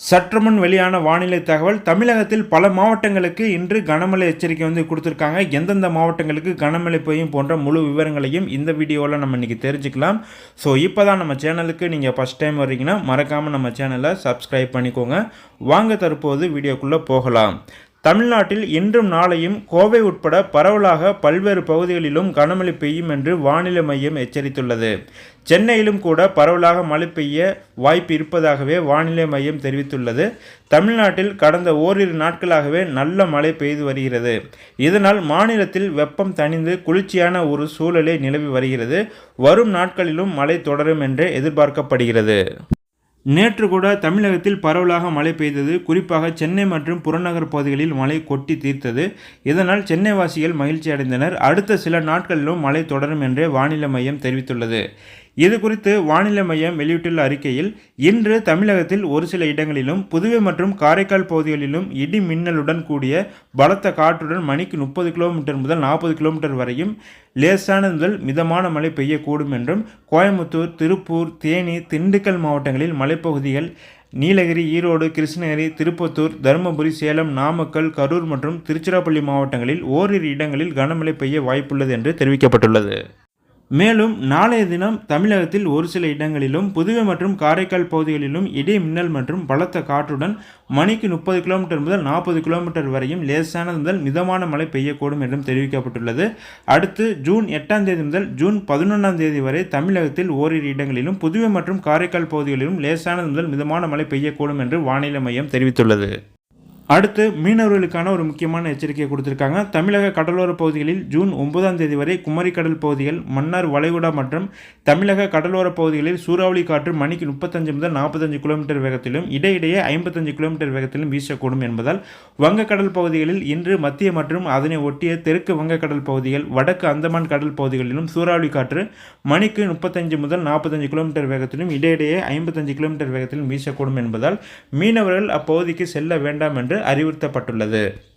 சற்றுமுன் வெளியான வானிலை தகவல் தமிழகத்தில் பல மாவட்டங்களுக்கு இன்று கனமழை எச்சரிக்கை வந்து கொடுத்துருக்காங்க. எந்தெந்த மாவட்டங்களுக்கு கனமழை பெய்யும் போன்ற முழு விவரங்களையும் இந்த வீடியோவில் நம்ம இன்றைக்கி தெரிஞ்சுக்கலாம். ஸோ இப்போ தான் நம்ம சேனலுக்கு நீங்கள் ஃபஸ்ட் டைம் வர்றீங்கன்னா மறக்காமல் நம்ம சேனலை சப்ஸ்கிரைப் பண்ணிக்கோங்க. வாங்க தற்போது வீடியோக்குள்ளே போகலாம். தமிழ்நாட்டில் இன்றும் நாளையும் கோவை உட்பட பரவலாக பல்வேறு பகுதிகளிலும் கனமழை பெய்யும் என்று வானிலை மையம் எச்சரித்துள்ளது. சென்னையிலும் கூட பரவலாக மழை பெய்ய வாய்ப்பு இருப்பதாகவே வானிலை மையம் தெரிவித்துள்ளது. தமிழ்நாட்டில் கடந்த ஓரிரு நாட்களாகவே நல்ல மழை பெய்து வருகிறது. இதனால் மாநிலத்தில் வெப்பம் தணிந்து குளிர்ச்சியான ஒரு சூழலே நிலவி வருகிறது. வரும் நாட்களிலும் மழை தொடரும் என்று எதிர்பார்க்கப்படுகிறது. நேற்று கூட தமிழகத்தில் பரவலாக மழை பெய்தது. குறிப்பாக சென்னை மற்றும் புறநகர் பகுதிகளில் மழை கொட்டி தீர்த்தது. இதனால் சென்னை வாசிகள் மகிழ்ச்சி அடைந்தனர் அடுத்த சில நாட்களிலும் மழை தொடரும் என்றே வானிலை மையம் தெரிவித்துள்ளது. இது குறித்து வானிலை மையம் வெளியிட்டுள்ள அறிக்கையில் இன்று தமிழகத்தில் ஒரு சில இடங்களிலும் புதுவை மற்றும் காரைக்கால் பகுதிகளிலும் இடி மின்னலுடன் கூடிய பலத்த காற்றுடன் மணிக்கு முப்பது கிலோமீட்டர் முதல் நாற்பது கிலோமீட்டர் வரையும் லேசான முதல் மிதமான மழை பெய்யக்கூடும் என்றும் கோயம்புத்தூர் திருப்பூர் தேனி திண்டுக்கல் மாவட்டங்களில் மலைப்பகுதிகள் நீலகிரி ஈரோடு கிருஷ்ணகிரி திருப்பத்தூர் தருமபுரி சேலம் நாமக்கல் கரூர் மற்றும் திருச்சிராப்பள்ளி மாவட்டங்களில் ஓரிரு இடங்களில் கனமழை பெய்ய வாய்ப்புள்ளது என்று தெரிவிக்கப்பட்டுள்ளது. மேலும் நாளைய தினம் தமிழகத்தில் ஒரு சில இடங்களிலும் புதுவை மற்றும் காரைக்கால் பகுதிகளிலும் இடி மின்னல் மற்றும் பலத்த காற்றுடன் மணிக்கு முப்பது கிலோமீட்டர் முதல் நாற்பது கிலோமீட்டர் வரையும் லேசானது முதல் மிதமான மழை பெய்யக்கூடும் என்றும் தெரிவிக்கப்பட்டுள்ளது. அடுத்து ஜூன் எட்டாம் தேதி முதல் ஜூன் பதினொன்றாம் தேதி வரை தமிழகத்தில் ஓரிரு இடங்களிலும் புதுவை மற்றும் காரைக்கால் பகுதிகளிலும் லேசானது முதல் மிதமான மழை பெய்யக்கூடும் என்று வானிலை மையம் தெரிவித்துள்ளது. அடுத்து மீனவர்களுக்கான ஒரு முக்கியமான எச்சரிக்கையை கொடுத்துருக்காங்க. தமிழக கடலோர பகுதிகளில் ஜூன் ஒன்பதாம் தேதி வரை குமரிக்கடல் பகுதிகள் மன்னார் வளைகுடா மற்றும் தமிழக கடலோர பகுதிகளில் சூறாவளி காற்று மணிக்கு முப்பத்தஞ்சு முதல் நாற்பத்தஞ்சு கிலோமீட்டர் வேகத்திலும் இடையிடையே ஐம்பத்தஞ்சு கிலோமீட்டர் வேகத்திலும் வீசக்கூடும் என்பதால் வங்கக்கடல் பகுதிகளில் இன்று மத்திய மற்றும் அதனை ஒட்டிய தெற்கு வங்கக்கடல் பகுதிகள் வடக்கு அந்தமான் கடல் பகுதிகளிலும் சூறாவளி காற்று மணிக்கு முப்பத்தஞ்சு முதல் நாற்பத்தஞ்சு கிலோமீட்டர் வேகத்திலும் இடையிடையே ஐம்பத்தஞ்சு கிலோமீட்டர் வேகத்திலும் வீசக்கூடும் என்பதால் மீனவர்கள் அப்பகுதிக்கு செல்ல வேண்டாம் என்று என்று அறிவுறுத்தப்பட்டுள்ளது.